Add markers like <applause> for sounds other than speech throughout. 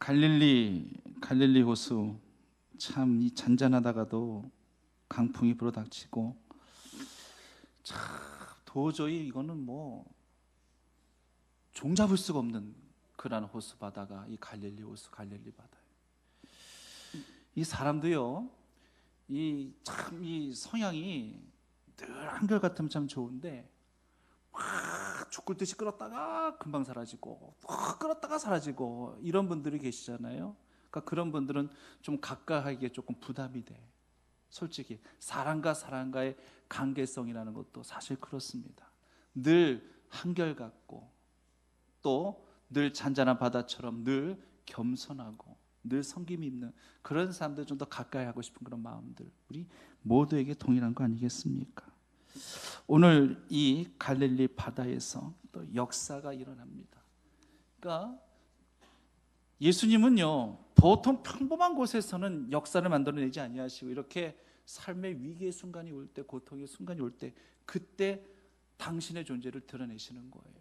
갈릴리 갈릴리 호수 참 이 잔잔하다가도 강풍이 불어닥치고 참 도저히 이거는 뭐 종잡을 수가 없는 그러한 호수 바다가 이 갈릴리 호수 갈릴리 바다예요. 이 사람도요. 이 참이 성향이 늘 한결 같으면 참 좋은데 막 죽을 듯이 끌었다가 금방 사라지고 확 끌었다가 사라지고 이런 분들이 계시잖아요. 그러니까 그런 분들은 좀 가까이하기에 조금 부담이 돼. 솔직히 사람과 사람과의 관계성이라는 것도 사실 그렇습니다. 늘 한결같고 또 늘 잔잔한 바다처럼 늘 겸손하고 늘 섬김이 있는 그런 사람들 좀 더 가까이 하고 싶은 그런 마음들 우리 모두에게 동일한 거 아니겠습니까? 오늘 이 갈릴리 바다에서 또 역사가 일어납니다. 그러니까 예수님은요 보통 평범한 곳에서는 역사를 만들어내지 아니하시고 이렇게 삶의 위기의 순간이 올 때 고통의 순간이 올 때 그때 당신의 존재를 드러내시는 거예요.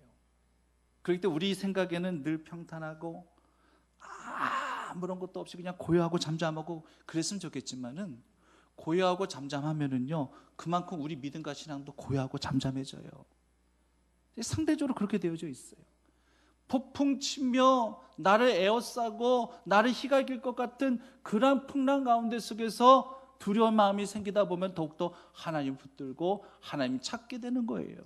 그렇기 때문에 우리 생각에는 늘 평탄하고 아무런 것도 없이 그냥 고요하고 잠잠하고 그랬으면 좋겠지만은 고요하고 잠잠하면은요 그만큼 우리 믿음과 신앙도 고요하고 잠잠해져요. 상대적으로 그렇게 되어져 있어요. 폭풍 치며 나를 에워싸고 나를 희갈길 것 같은 그러한 풍랑 가운데 속에서 두려운 마음이 생기다 보면 더욱더 하나님 붙들고 하나님 찾게 되는 거예요.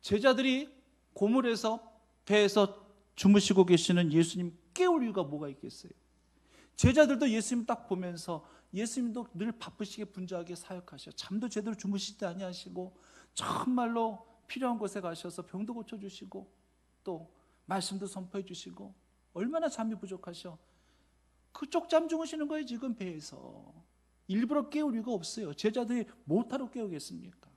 제자들이 고물에서 배에서 주무시고 계시는 예수님 깨울 이유가 뭐가 있겠어요? 제자들도 예수님 딱 보면서 예수님도 늘 바쁘시게 분주하게 사역하셔. 잠도 제대로 주무시지 아니하시고 정말로 필요한 곳에 가셔서 병도 고쳐 주시고 또 말씀도 선포해 주시고 얼마나 잠이 부족하셔. 그 쪽 잠 주무시는 거예요, 지금 배에서. 일부러 깨울 이유가 없어요. 제자들이 못하러 깨우겠습니까?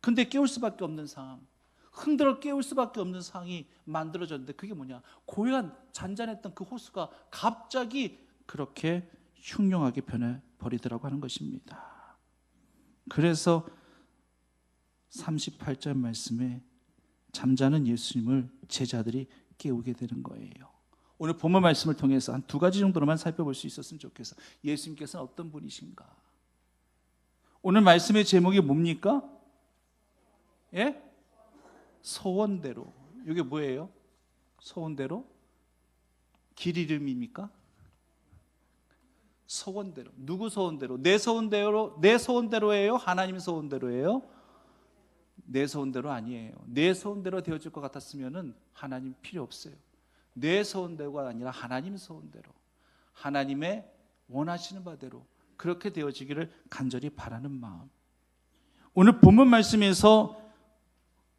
근데 깨울 수밖에 없는 상황. 흔들어 깨울 수밖에 없는 상황이 만들어졌는데 그게 뭐냐? 고요한 잔잔했던 그 호수가 갑자기 그렇게 흉흉하게 변해 버리더라고 하는 것입니다. 그래서 38절 말씀에 잠자는 예수님을 제자들이 깨우게 되는 거예요. 오늘 본문 말씀을 통해서 한 두 가지 정도로만 살펴볼 수 있었으면 좋겠어. 예수님께서는 어떤 분이신가? 오늘 말씀의 제목이 뭡니까? 예? 소원대로. 이게 뭐예요? 소원대로? 길 이름입니까? 소원대로. 누구 소원대로? 내 소원대로, 내 소원대로예요? 하나님 소원대로예요? 내 소원대로 아니에요. 내 소원대로 되어질 것 같았으면은 하나님 필요 없어요. 내 소원대로가 아니라 하나님 소원대로. 하나님의 원하시는 바대로 그렇게 되어지기를 간절히 바라는 마음. 오늘 본문 말씀에서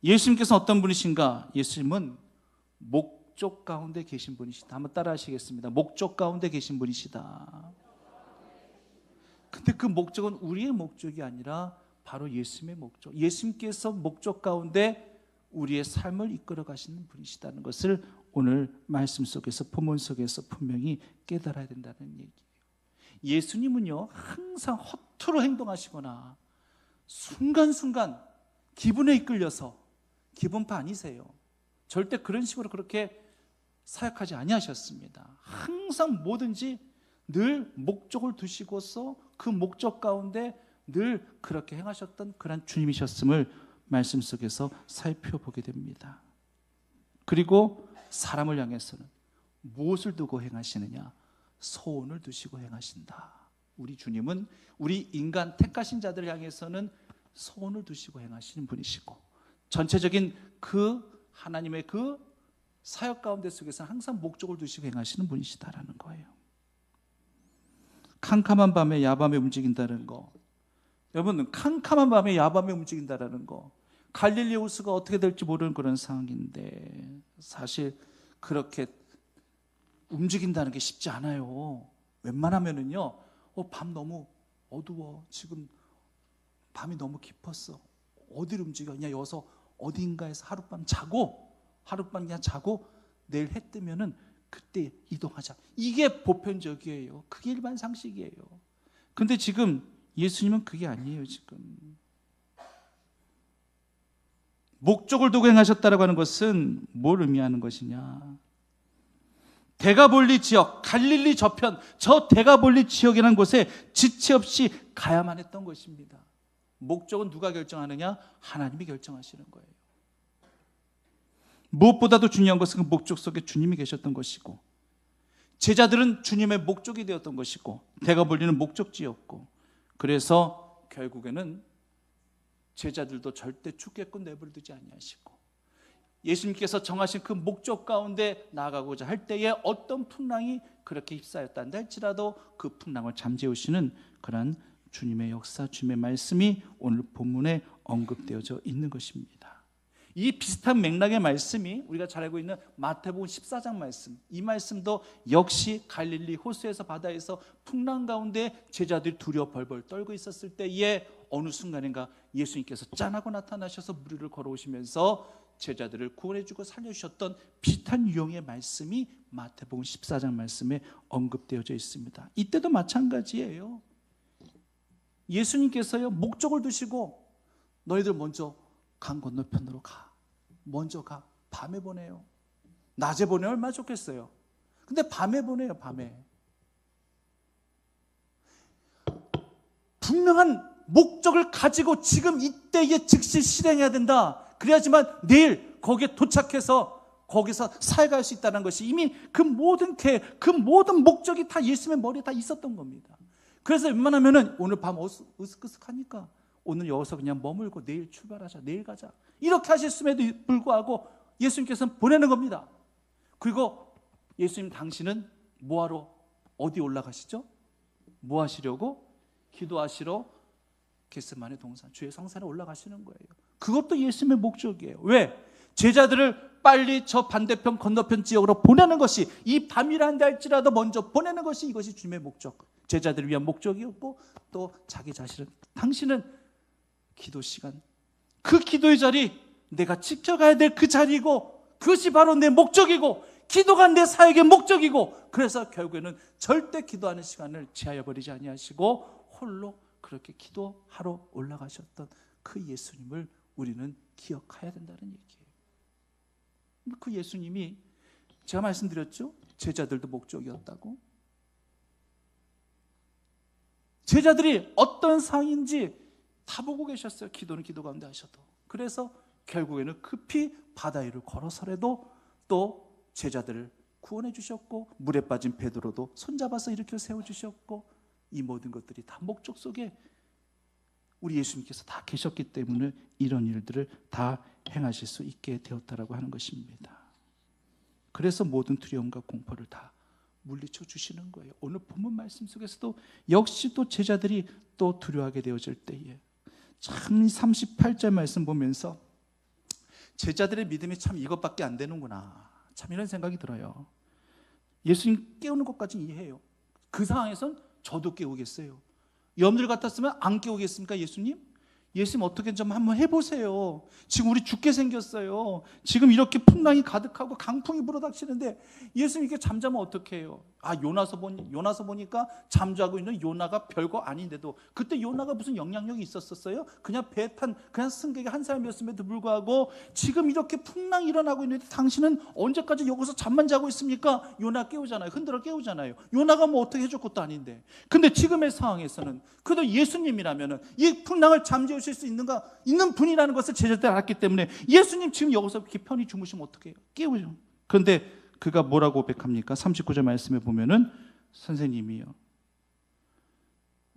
예수님께서 어떤 분이신가? 예수님은 목적 가운데 계신 분이시다. 한번 따라 하시겠습니다. 목적 가운데 계신 분이시다. 근데 그 목적은 우리의 목적이 아니라 바로 예수님의 목적. 예수님께서 목적 가운데 우리의 삶을 이끌어 가시는 분이시다는 것을 오늘 말씀 속에서 본문 속에서 분명히 깨달아야 된다는 얘기예요. 예수님은요 항상 허투루 행동하시거나 순간순간 기분에 이끌려서 기분파 아니세요. 절대 그런 식으로 그렇게 사역하지 아니하셨습니다. 항상 뭐든지 늘 목적을 두시고서 그 목적 가운데 늘 그렇게 행하셨던 그런 주님이셨음을 말씀 속에서 살펴보게 됩니다. 그리고 사람을 향해서는 무엇을 두고 행하시느냐? 소원을 두시고 행하신다. 우리 주님은 우리 인간 택하신 자들을 향해서는 소원을 두시고 행하시는 분이시고 전체적인 그 하나님의 그 사역 가운데 속에서 항상 목적을 두시고 행하시는 분이시다라는. 캄캄한 밤에 야밤에 움직인다는 거. 여러분, 캄캄한 밤에 야밤에 움직인다라는 거. 갈릴리 호수가 어떻게 될지 모르는 그런 상황인데 사실 그렇게 움직인다는 게 쉽지 않아요. 웬만하면은요, 어, 밤 너무 어두워. 지금 밤이 너무 깊었어. 어디를 움직여? 그냥 여기서 어딘가에서 하룻밤 자고, 하룻밤 그냥 자고, 내일 해 뜨면은 그때 이동하자. 이게 보편적이에요. 그게 일반 상식이에요. 근데 지금 예수님은 그게 아니에요, 지금. 목적을 두고 행하셨다라고 하는 것은 뭘 의미하는 것이냐? 대가볼리 지역, 갈릴리 저편, 저 대가볼리 지역이라는 곳에 지체 없이 가야만 했던 것입니다. 목적은 누가 결정하느냐? 하나님이 결정하시는 거예요. 무엇보다도 중요한 것은 그 목적 속에 주님이 계셨던 것이고, 제자들은 주님의 목적이 되었던 것이고, 대가볼리는 목적지였고, 그래서 결국에는 제자들도 절대 죽겠고 내버려두지 아니하시고 예수님께서 정하신 그 목적 가운데 나아가고자 할 때에 어떤 풍랑이 그렇게 휩싸였다는다 할지라도 그 풍랑을 잠재우시는 그러한 주님의 역사, 주님의 말씀이 오늘 본문에 언급되어져 있는 것입니다. 이 비슷한 맥락의 말씀이 우리가 잘 알고 있는 마태복음 14장 말씀. 이 말씀도 역시 갈릴리 호수에서 바다에서 풍랑 가운데 제자들이 두려워 벌벌 떨고 있었을 때에 어느 순간인가 예수님께서 짠하고 나타나셔서 무리를 걸어오시면서 제자들을 구원해주고 살려주셨던 비슷한 유형의 말씀이 마태복음 14장 말씀에 언급되어져 있습니다. 이때도 마찬가지예요. 예수님께서요 목적을 두시고 너희들 먼저 강 건너편으로 가. 먼저 가. 밤에 보내요. 낮에 보내면 얼마나 좋겠어요. 근데 밤에 보내요, 밤에. 분명한 목적을 가지고 지금 이때에 즉시 실행해야 된다. 그래야지만 내일 거기에 도착해서 거기서 살갈 수 있다는 것이 이미 그 모든 계획, 그 모든 목적이 다 예수님의 머리에 다 있었던 겁니다. 그래서 웬만하면은 오늘 밤 으슥으슥하니까 오늘 여기서 그냥 머물고 내일 출발하자, 내일 가자. 이렇게 하셨음에도 불구하고 예수님께서는 보내는 겁니다. 그리고 예수님 당신은 뭐하러 어디 올라가시죠? 뭐 하시려고? 기도하시러 게스만의 동산, 주의 성산에 올라가시는 거예요. 그것도 예수님의 목적이에요. 왜? 제자들을 빨리 저 반대편 건너편 지역으로 보내는 것이 이 밤이란다 할지라도 먼저 보내는 것이 이것이 주님의 목적. 제자들을 위한 목적이었고 또 자기 자신은 당신은 기도 시간 그 기도의 자리 내가 지켜가야 될 그 자리고 그것이 바로 내 목적이고 기도가 내 사역의 목적이고 그래서 결국에는 절대 기도하는 시간을 제하여 버리지 아니하시고 홀로 그렇게 기도하러 올라가셨던 그 예수님을 우리는 기억해야 된다는 얘기예요. 그 예수님이 제가 말씀드렸죠? 제자들도 목적이었다고. 제자들이 어떤 상인지 다 보고 계셨어요. 기도는 기도 가운데 하셔도. 그래서 결국에는 급히 바다 위를 걸어서라도 또 제자들을 구원해 주셨고 물에 빠진 베드로도 손잡아서 일으켜 세워 주셨고 이 모든 것들이 다 목적 속에 우리 예수님께서 다 계셨기 때문에 이런 일들을 다 행하실 수 있게 되었다라고 하는 것입니다. 그래서 모든 두려움과 공포를 다 물리쳐 주시는 거예요. 오늘 본문 말씀 속에서도 역시 또 제자들이 또 두려워하게 되어질 때에 참 38절 말씀 보면서 제자들의 믿음이 참 이것밖에 안 되는구나. 참 이런 생각이 들어요. 예수님 깨우는 것까지 이해해요. 그 상황에선 저도 깨우겠어요. 염들 같았으면 안 깨우겠습니까, 예수님? 예수님 어떻게 좀 한번 해보세요. 지금 우리 죽게 생겼어요. 지금 이렇게 풍랑이 가득하고 강풍이 불어닥치는데 예수님 이렇게 잠자면 어떻게 해요? 아 요나서 보니 요나서 보니까 잠자고 있는 요나가 별거 아닌데도 그때 요나가 무슨 영향력이 있었었어요? 그냥 배 탄 그냥 승객이 한 사람이었음에도 불구하고 지금 이렇게 풍랑이 일어나고 있는데 당신은 언제까지 여기서 잠만 자고 있습니까? 요나 깨우잖아요. 흔들어 깨우잖아요. 요나가 뭐 어떻게 해줄 것도 아닌데. 근데 지금의 상황에서는 그래도 예수님이라면은 이 풍랑을 잠재우 실 수 있는가 있는 분이라는 것을 제자들 알았기 때문에 예수님 지금 여기서 이렇게 편히 주무시면 어떻게 해요? 깨우죠. 그런데 그가 뭐라고 고백합니까? 39절 말씀에 보면은 선생님이요.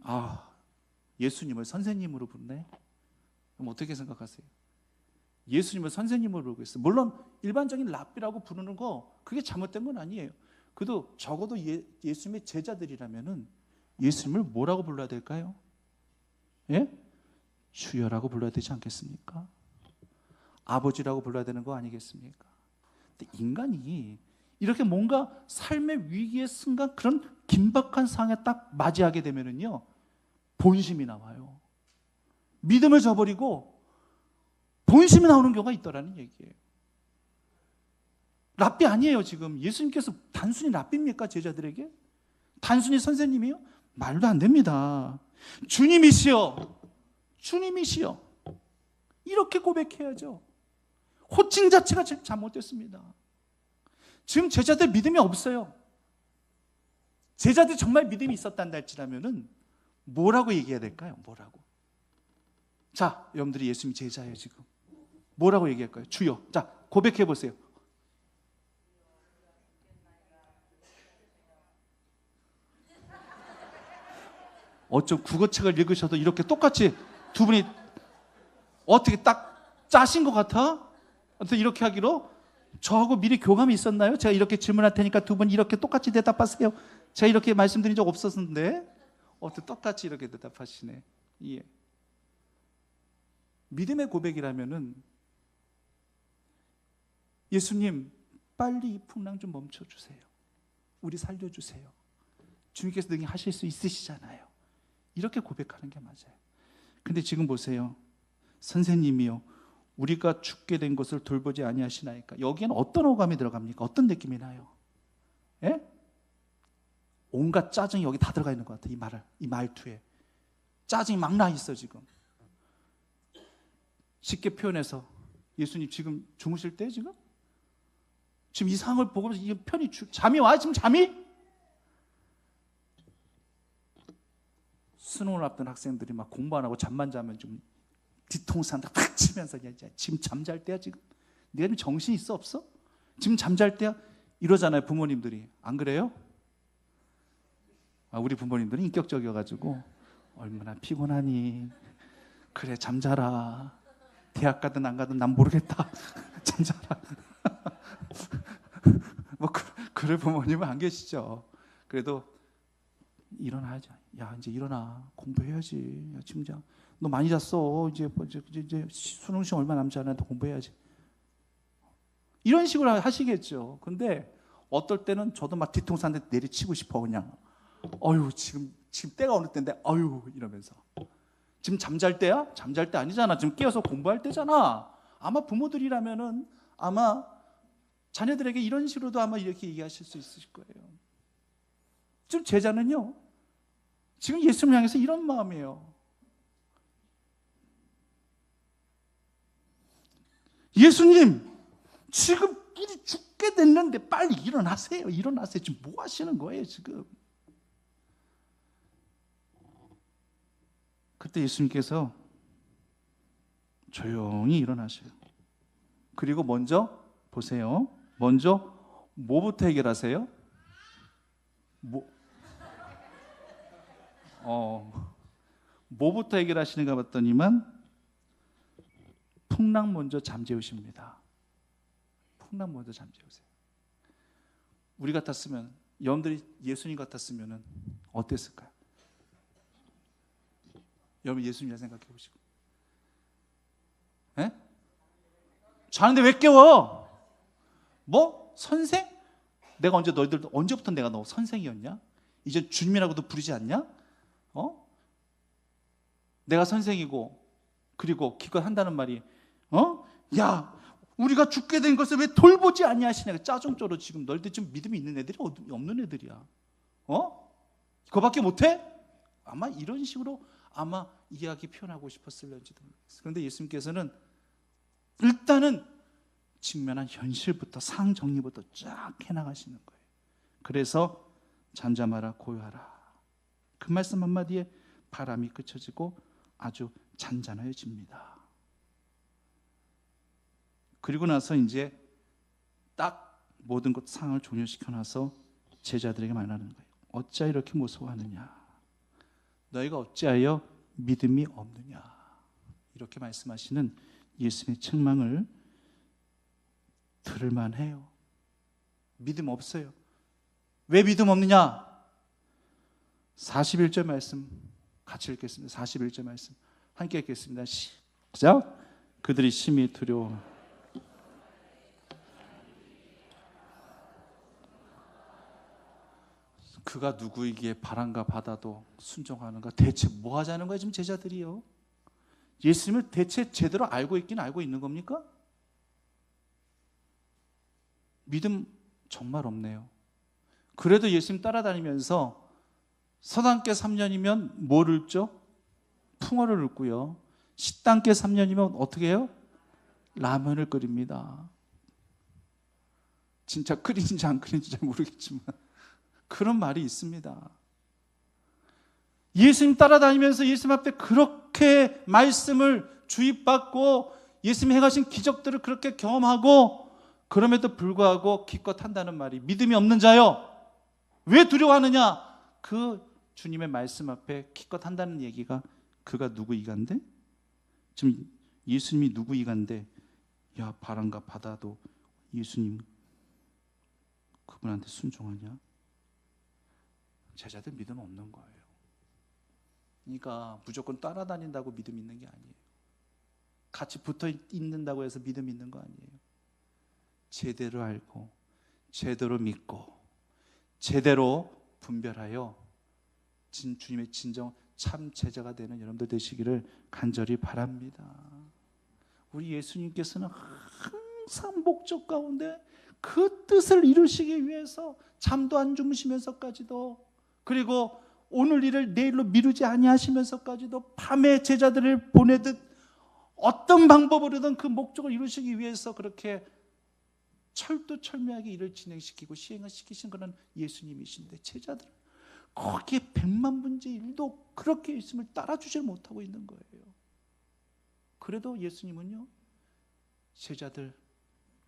아, 예수님을 선생님으로 부르네? 그럼 어떻게 생각하세요? 예수님을 선생님으로 부르고 있어요. 물론 일반적인 랍비라고 부르는 거 그게 잘못된 건 아니에요. 그래도 적어도 예, 예수님의 제자들이라면은 예수님을 뭐라고 불러야 될까요? 예? 주여라고 불러야 되지 않겠습니까? 아버지라고 불러야 되는 거 아니겠습니까? 근데 인간이 이렇게 뭔가 삶의 위기의 순간 그런 긴박한 상황에 딱 맞이하게 되면은요 본심이 나와요. 믿음을 저버리고 본심이 나오는 경우가 있더라는 얘기예요. 랍비 아니에요 지금 예수님께서 단순히 랍비입니까 제자들에게? 단순히 선생님이요? 말도 안 됩니다. 주님이시여, 주님이시여. 이렇게 고백해야죠. 호칭 자체가 잘못됐습니다. 지금 제자들 믿음이 없어요. 제자들 정말 믿음이 있었단다 할지라면은 뭐라고 얘기해야 될까요? 뭐라고? 자, 여러분들이 예수님 제자예요, 지금. 뭐라고 얘기할까요? 주여. 자, 고백해 보세요. 어쩜 국어책을 읽으셔도 이렇게 똑같이 두 분이 어떻게 딱 짜신 것 같아? 어떻게 이렇게 하기로? 저하고 미리 교감이 있었나요? 제가 이렇게 질문할 테니까 두 분 이렇게 똑같이 대답하세요. 제가 이렇게 말씀드린 적 없었는데 어떻게 똑같이 이렇게 대답하시네. 예. 믿음의 고백이라면은 예수님 빨리 이 풍랑 좀 멈춰 주세요. 우리 살려 주세요. 주님께서 능히 하실 수 있으시잖아요. 이렇게 고백하는 게 맞아요. 근데 지금 보세요. 선생님이요. 우리가 죽게 된 것을 돌보지 아니하시나이까. 여기에는 어떤 어감이 들어갑니까? 어떤 느낌이 나요? 예? 온갖 짜증이 여기 다 들어가 있는 것 같아. 이 말을 이 말투에 짜증이 막 나 있어 지금. 쉽게 표현해서 예수님 지금 주무실 때 지금 지금 이 상을 보고 이 편이 주, 잠이 와 지금 잠이 수능을 앞둔 학생들이 막 공부 안 하고 잠만 자면 좀 뒤통수 한다 팍 치면서 야, 야, 지금 잠잘 때야 지금? 네가 지금 정신 있어 없어? 지금 잠잘 때야? 이러잖아요 부모님들이. 안 그래요? 아, 우리 부모님들은 인격적이어가지고 얼마나 피곤하니? 그래 잠자라. 대학 가든 안 가든 난 모르겠다. <laughs> 잠자라. <laughs> 뭐 그, 그럴 부모님은 안 계시죠. 그래도 일어나야지 야 이제 일어나 공부해야지 야 자, 너 많이 잤어 이제 뭐 이제, 이제, 이제 수능 시험 얼마 남지 않았는데 공부해야지 이런 식으로 하시겠죠 근데 어떨 때는 저도 막 뒤통수 한대 내리치고 싶어 그냥 어유 지금 지금 때가 어느 때인데 어유 이러면서 지금 잠잘 때야? 잠잘 때 아니잖아. 지금 깨어서 공부할 때잖아. 아마 부모들이라면은 아마 자녀들에게 이런 식으로도 아마 이렇게 얘기하실 수 있으실 거예요. 지금 제자는요. 지금 예수님 향해서 이런 마음이에요. 예수님, 지금 우리 죽게 됐는데 빨리 일어나세요. 일어나세요. 지금 뭐 하시는 거예요, 지금? 그때 예수님께서 조용히 일어나셔요. 그리고 먼저 보세요. 먼저 뭐부터 해결하세요? 뭐, 어, 뭐부터 해결하시는가 봤더니만 풍랑 먼저 잠재우십니다. 풍랑 먼저 잠재우세요. 우리 같았으면 여러분들이 예수님 같았으면은 어땠을까요? 여러분 예수님이라 생각해 보시고. 에? 자는데 왜 깨워? 뭐? 선생? 내가 언제 너희들 언제부터 내가 너 선생이었냐? 이제 주님이라고도 부르지 않냐? 어? 내가 선생이고 그리고 기껏 한다는 말이 어? 야, 우리가 죽게 된 것을 왜 돌보지 아니하시냐? 짜증조로 지금 너희들 좀 믿음이 있는 애들이 없는 애들이야. 어? 그거밖에 못해? 아마 이런 식으로 아마 이야기 표현하고 싶었을런지도 모르겠어요. 그런데 예수님께서는 일단은 직면한 현실부터 상 정리부터 쫙 해나가시는 거예요. 그래서 잠잠하라 고요하라. 그 말씀 한마디에 바람이 그쳐지고 아주 잔잔해집니다. 그리고 나서 이제 딱 모든 것 상을 종료시켜 놔서 제자들에게 말하는 거예요. 어찌 이렇게 무서워하느냐? 너희가 어찌하여 믿음이 없느냐 이렇게 말씀하시는 예수님의 책망을 들을 만 해요. 믿음 없어요. 왜 믿음 없느냐? 41절 말씀 같이 읽겠습니다. 41절 말씀 함께 읽겠습니다. 시작. 그들이 심히 두려워 그가 누구이기에 바람과 바다도 순종하는가? 대체 뭐 하자는 거야 지금 제자들이요? 예수님을 대체 제대로 알고 있긴 알고 있는 겁니까? 믿음 정말 없네요. 그래도 예수님 따라다니면서 서당께 3년이면 뭐를 죠? 풍어를 읊고요. 식당께 3년이면 어떻게 해요? 라면을 끓입니다. 진짜 끓이는지 안 끓이는지 잘 모르겠지만 <laughs> 그런 말이 있습니다. 예수님 따라다니면서 예수님 앞에 그렇게 말씀을 주입받고 예수님이 행하신 기적들을 그렇게 경험하고 그럼에도 불구하고 기껏 한다는 말이 믿음이 없는 자요. 왜 두려워하느냐? 그 주님의 말씀 앞에 기껏 한다는 얘기가 그가 누구 이간데? 지금 예수님이 누구 이간데? 야 바람과 바다도 예수님 그분한테 순종하냐? 제자들 믿음 없는 거예요. 그러니까 무조건 따라다닌다고 믿음 있는 게 아니에요. 같이 붙어 있는다고 해서 믿음 있는 거 아니에요. 제대로 알고 제대로 믿고 제대로 분별하여 진 주님의 진정 참 제자가 되는 여러분들 되시기를 간절히 바랍니다. 우리 예수님께서는 항상 목적 가운데 그 뜻을 이루시기 위해서 잠도 안 주무시면서까지도 그리고 오늘 일을 내일로 미루지 아니하시면서까지도 밤에 제자들을 보내듯 어떤 방법으로든 그 목적을 이루시기 위해서 그렇게 철두철미하게 일을 진행시키고 시행을 시키신 그런 예수님이신데 제자들 거기에 백만 분의 일도 그렇게 있음을 따라주질 못하고 있는 거예요. 그래도 예수님은요 제자들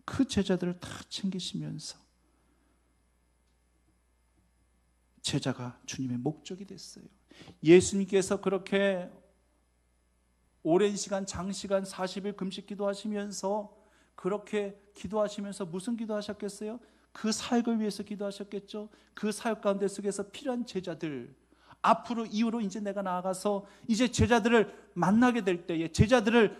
그 제자들을 다 챙기시면서 제자가 주님의 목적이 됐어요. 예수님께서 그렇게 오랜 시간 장시간 40일 금식 기도하시면서 그렇게 기도하시면서 무슨 기도하셨겠어요? 그 사역을 위해서 기도하셨겠죠. 그 사역 가운데 속에서 필요한 제자들 앞으로 이후로 이제 내가 나아가서 이제 제자들을 만나게 될 때에 제자들을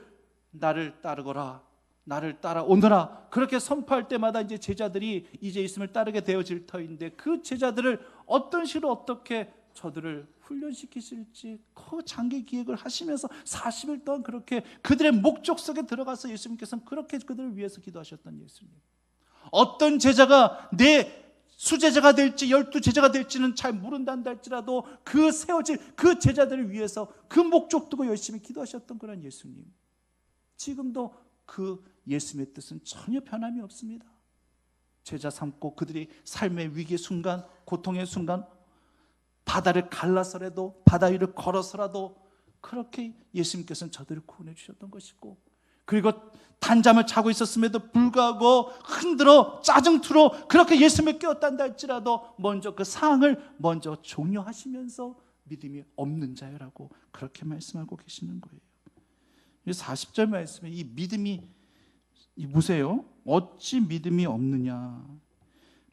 나를 따르거라. 나를 따라오너라. 그렇게 선포할 때마다 이제 제자들이 이제 있음을 따르게 되어질 터인데 그 제자들을 어떤 식으로 어떻게 저들을 훈련시키실지 그 장기 기획을 하시면서 40일 동안 그렇게 그들의 목적 속에 들어가서 예수님께서는 그렇게 그들을 위해서 기도하셨던 예수님. 어떤 제자가 내 수제자가 될지 열두 제자가 될지는 잘 모른단다 할지라도 그 세워질 그 제자들을 위해서 그 목적 두고 열심히 기도하셨던 그런 예수님. 지금도 그 예수님의 뜻은 전혀 변함이 없습니다. 제자 삼고 그들이 삶의 위기의 순간, 고통의 순간, 바다를 갈라서라도 바다 위를 걸어서라도 그렇게 예수님께서는 저들을 구원해 주셨던 것이고 그리고 단잠을 자고 있었음에도 불구하고 흔들어 짜증투로 그렇게 예수님을 깨웠단다 할지라도 먼저 그 상황을 먼저 종료하시면서 믿음이 없는 자여라고 그렇게 말씀하고 계시는 거예요. 40절 말씀에 이 믿음이 이 보세요. 어찌 믿음이 없느냐.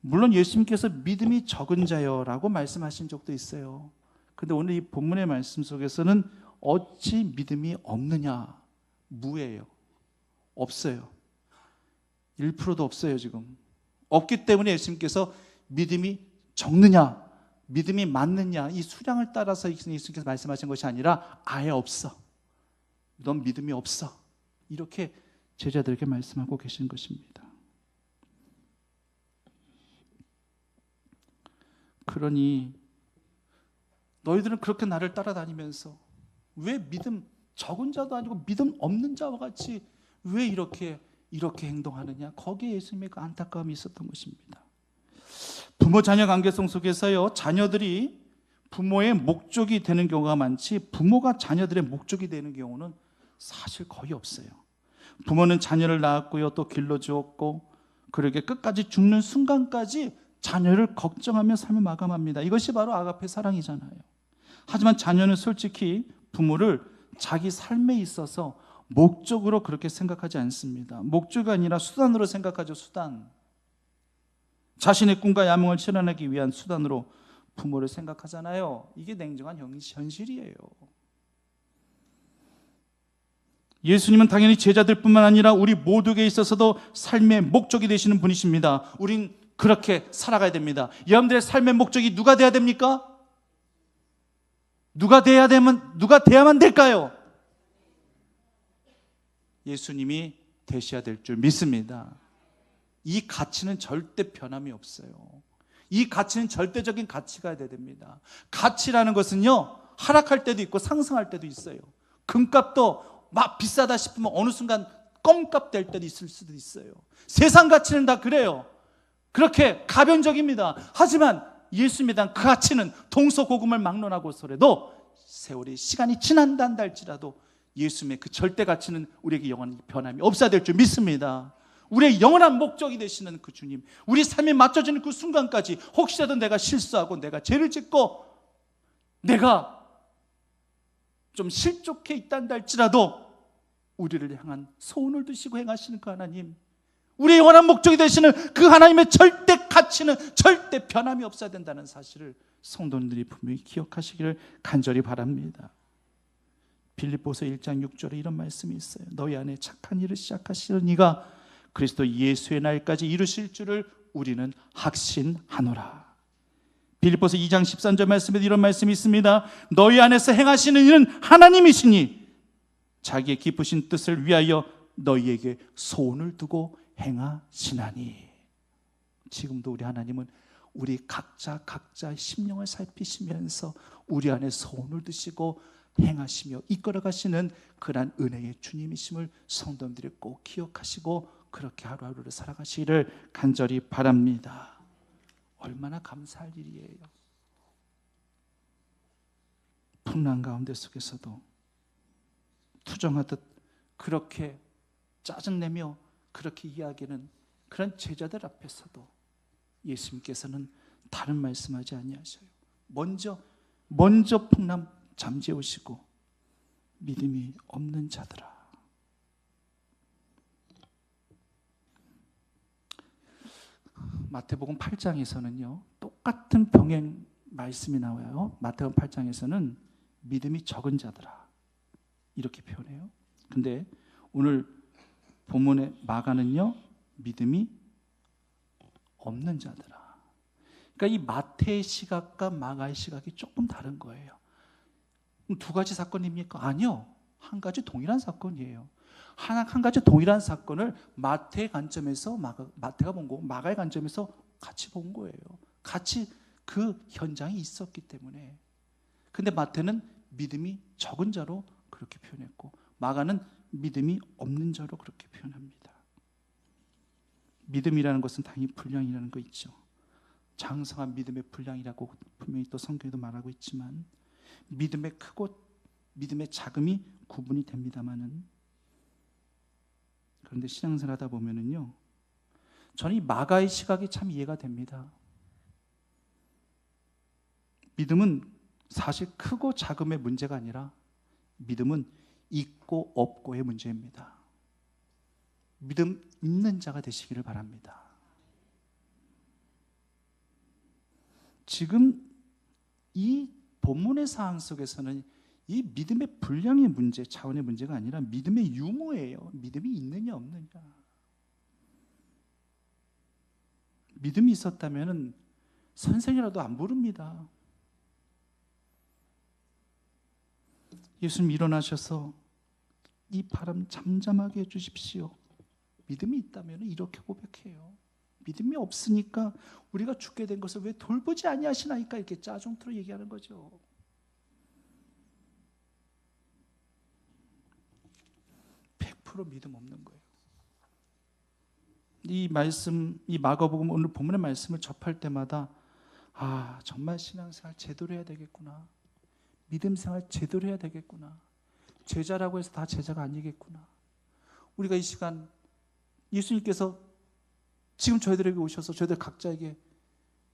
물론 예수님께서 믿음이 적은 자여라고 말씀하신 적도 있어요. 근데 오늘 이 본문의 말씀 속에서는 어찌 믿음이 없느냐 무예요. 없어요. 1%도 없어요, 지금. 없기 때문에 예수님께서 믿음이 적느냐, 믿음이 많느냐, 이 수량을 따라서 예수님께서 말씀하신 것이 아니라 아예 없어. 넌 믿음이 없어. 이렇게 제자들에게 말씀하고 계신 것입니다. 그러니 너희들은 그렇게 나를 따라다니면서 왜 믿음 적은 자도 아니고 믿음 없는 자와 같이 왜 이렇게 이렇게 행동하느냐? 거기에 예수님의 그 안타까움이 있었던 것입니다. 부모 자녀 관계성 속에서요 자녀들이 부모의 목적이 되는 경우가 많지 부모가 자녀들의 목적이 되는 경우는 사실 거의 없어요. 부모는 자녀를 낳았고요 또 길러 주었고 그러게 끝까지 죽는 순간까지 자녀를 걱정하며 삶을 마감합니다. 이것이 바로 아가페 사랑이잖아요. 하지만 자녀는 솔직히 부모를 자기 삶에 있어서 목적으로 그렇게 생각하지 않습니다. 목적이 아니라 수단으로 생각하죠, 수단. 자신의 꿈과 야망을 실현하기 위한 수단으로 부모를 생각하잖아요. 이게 냉정한 현실이에요. 예수님은 당연히 제자들뿐만 아니라 우리 모두에게 있어서도 삶의 목적이 되시는 분이십니다. 우린 그렇게 살아가야 됩니다. 여러분들의 삶의 목적이 누가 돼야 됩니까? 누가 돼야 되면 누가 돼야만 될까요? 예수님이 되셔야 될 줄 믿습니다. 이 가치는 절대 변함이 없어요. 이 가치는 절대적인 가치가 돼야 됩니다. 가치라는 것은요, 하락할 때도 있고 상승할 때도 있어요. 금값도 막 비싸다 싶으면 어느 순간 껌값 될 때도 있을 수도 있어요. 세상 가치는 다 그래요. 그렇게 가변적입니다. 하지만 예수님에 대한 그 가치는 동서고금을 막론하고서라도 세월이 시간이 지난다 할지라도 예수님의 그 절대 가치는 우리에게 영원히 변함이 없어야 될 줄 믿습니다. 우리의 영원한 목적이 되시는 그 주님, 우리 삶이 맞춰지는 그 순간까지 혹시라도 내가 실수하고 내가 죄를 짓고 내가 좀 실족해 있단다 할지라도 우리를 향한 소원을 두시고 행하시는 그 하나님, 우리의 영원한 목적이 되시는 그 하나님의 절대 가치는 절대 변함이 없어야 된다는 사실을 성도들이 분명히 기억하시기를 간절히 바랍니다. 빌립보서 1장 6절에 이런 말씀이 있어요. 너희 안에 착한 일을 시작하시는 이가 그리스도 예수의 날까지 이루실 줄을 우리는 확신하노라. 빌립보서 2장 13절 말씀에 이런 말씀이 있습니다. 너희 안에서 행하시는 일은 하나님이시니 자기의 기쁘신 뜻을 위하여 너희에게 소원을 두고 행하시나니. 지금도 우리 하나님은 우리 각자 각자의 심령을 살피시면서 우리 안에 소원을 두시고 행하시며 이끌어 가시는 그러한 은혜의 주님이심을 성도들이 꼭 기억하시고 그렇게 하루하루를 살아가시기를 간절히 바랍니다. 얼마나 감사할 일이에요. 풍랑 가운데 속에서도 투정하듯 그렇게 짜증내며 그렇게 이야기하는 그런 제자들 앞에서도 예수님께서는 다른 말씀하지 아니하셔요. 먼저 먼저 풍랑 잠재우시고 믿음이 없는 자들아 마태복음 8장에서는요. 똑같은 병행 말씀이 나와요. 마태복음 8장에서는 믿음이 적은 자들아 이렇게 표현해요. 근데 오늘 본문의 마가는요. 믿음이 없는 자들아. 그러니까 이 마태의 시각과 마가의 시각이 조금 다른 거예요. 두 가지 사건입니까? 아니요. 한 가지 동일한 사건이에요. 한, 한 가지 동일한 사건을 마태의 관점에서 마가, 마태가 본 거고 마가의 관점에서 같이 본 거예요. 같이 그 현장이 있었기 때문에. 근데 마태는 믿음이 적은 자로 그렇게 표현했고 마가는 믿음이 없는 자로 그렇게 표현합니다. 믿음이라는 것은 당연히 분량이라는 거 있죠. 장성한 믿음의 분량이라고 분명히 또 성경에도 말하고 있지만 믿음의 크고 믿음의 작음이 구분이 됩니다만은 그런데 신앙생활 하다 보면은요. 저는 이 마가의 시각이 참 이해가 됩니다. 믿음은 사실 크고 작음의 문제가 아니라 믿음은 있고 없고의 문제입니다. 믿음 있는 자가 되시기를 바랍니다. 지금 이 본문의 사항 속에서는 이 믿음의 분량의 문제, 차원의 문제가 아니라 믿음의 유무예요. 믿음이 있느냐 없느냐. 믿음이 있었다면 선생이라도 안 부릅니다. 예수님 일어나셔서 이 바람 잠잠하게 해주십시오. 믿음이 있다면 이렇게 고백해요. 믿음이 없으니까 우리가 죽게 된 것을 왜 돌보지 아니하시나이까 이렇게 짜증으로 얘기하는 거죠. 앞으로 믿음 없는 거예요. 이 말씀, 이 마가복음 오늘 본문의 말씀을 접할 때마다 아 정말 신앙생활 제대로 해야 되겠구나. 믿음 생활 제대로 해야 되겠구나. 제자라고 해서 다 제자가 아니겠구나. 우리가 이 시간 예수님께서 지금 저희들에게 오셔서 저희들 각자에게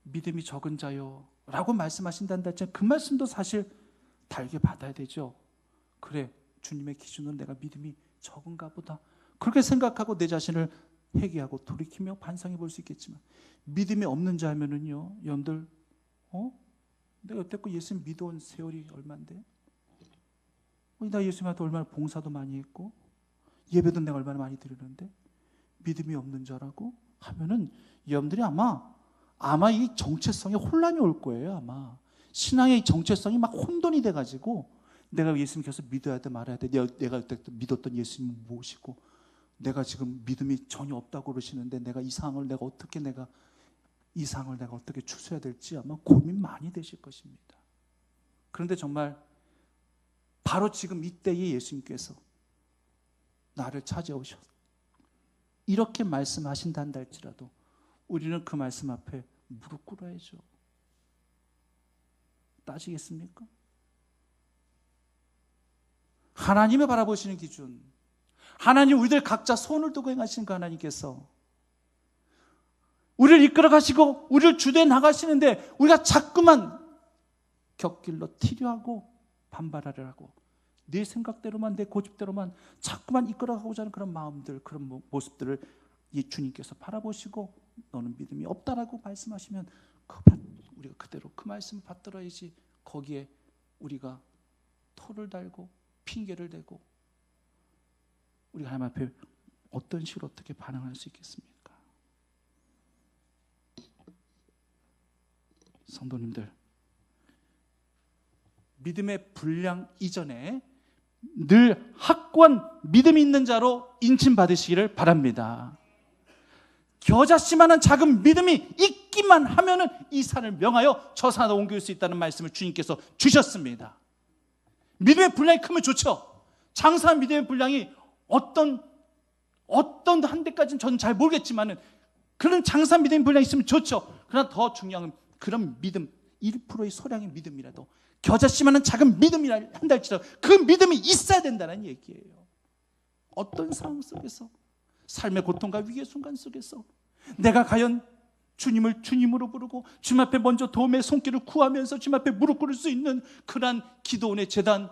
믿음이 적은 자요 라고 말씀하신다는 그 말씀도 사실 달게 받아야 되죠. 그래 주님의 기준으로 내가 믿음이 적은가 보다. 그렇게 생각하고 내 자신을 회개하고 돌이키며 반성해 볼 수 있겠지만 믿음이 없는 자면은요, 여러분들, 어? 내가 여태껏 예수님 믿어온 세월이 얼만데? 어, 나 예수님한테 얼마나 봉사도 많이 했고 예배도 내가 얼마나 많이 드리는데 믿음이 없는 자라고 하면은 여러분들이 아마 아마 이 정체성에 혼란이 올 거예요 아마 신앙의 정체성이 막 혼돈이 돼가지고 내가 예수님 계속 믿어야 돼 말아야 돼. 내가, 내가 믿었던 예수님 무엇이고 내가 지금 믿음이 전혀 없다고 그러시는데 내가 이 상황을 내가 어떻게 내가 이 상황을 내가 어떻게 추수해야 될지 아마 고민 많이 되실 것입니다. 그런데 정말 바로 지금 이때에 예수님께서 나를 찾아오셨 이렇게 말씀하신다 할지라도 우리는 그 말씀 앞에 무릎 꿇어야죠. 따지겠습니까? 하나님의 바라보시는 기준. 하나님 우리들 각자 손을 두고 행하시는 그 하나님께서 우리를 이끌어 가시고 우리를 주대 나가시는데 우리가 자꾸만 곁길로 튀려하고 반발하려 하고 내 생각대로만 내 고집대로만 자꾸만 이끌어가고자 하는 그런 마음들 그런 모- 모습들을 이 주님께서 바라보시고 너는 믿음이 없다라고 말씀하시면 그 받- 우리가 그대로 그 말씀 받들어야지 거기에 우리가 토를 달고 핑계를 대고 우리가 하나님 앞에 어떤 식으로 어떻게 반응할 수 있겠습니까? 성도님들 믿음의 분량 이전에 늘 확고한 믿음이 있는 자로 인침 받으시기를 바랍니다. 겨자씨만한 작은 믿음이 있기만 하면은 이 산을 명하여 저 산으로 옮길 수 있다는 말씀을 주님께서 주셨습니다. 믿음의 분량이 크면 좋죠. 장사한 믿음의 분량이 어떤 어떤 한 대까지는 저는 잘 모르겠지만은 그런 장사 믿음의 분량이 있으면 좋죠. 그러나 더 중요한 건 그런 믿음 1%의 소량의 믿음이라도 겨자씨만한 작은 믿음이라 한달지라도 그 믿음이 있어야 된다는 얘기예요. 어떤 상황 속에서 삶의 고통과 위기의 순간 속에서 내가 과연 주님을 주님으로 부르고 주님 앞에 먼저 도움의 손길을 구하면서 주님 앞에 무릎 꿇을 수 있는 그러한 기도원의 재단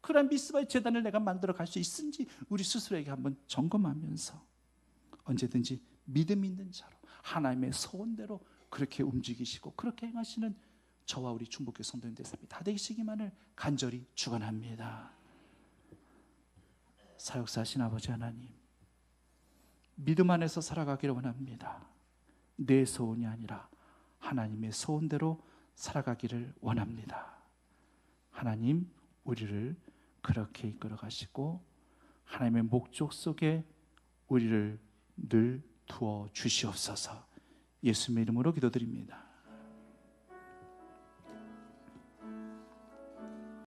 그러한 미스바의 재단을 내가 만들어 갈 수 있은지 우리 스스로에게 한번 점검하면서 언제든지 믿음 있는 자로 하나님의 소원대로 그렇게 움직이시고 그렇게 행하시는 저와 우리 중복교 성도님들 삶이 다 되시기만을 간절히 축원합니다. 사역사신 아버지 하나님 믿음 안에서 살아가기를 원합니다. 내 소원이 아니라 하나님의 소원대로 살아가기를 원합니다. 하나님 우리를 그렇게 이끌어 가시고 하나님의 목적 속에 우리를 늘 두어 주시옵소서. 예수님의 이름으로 기도드립니다.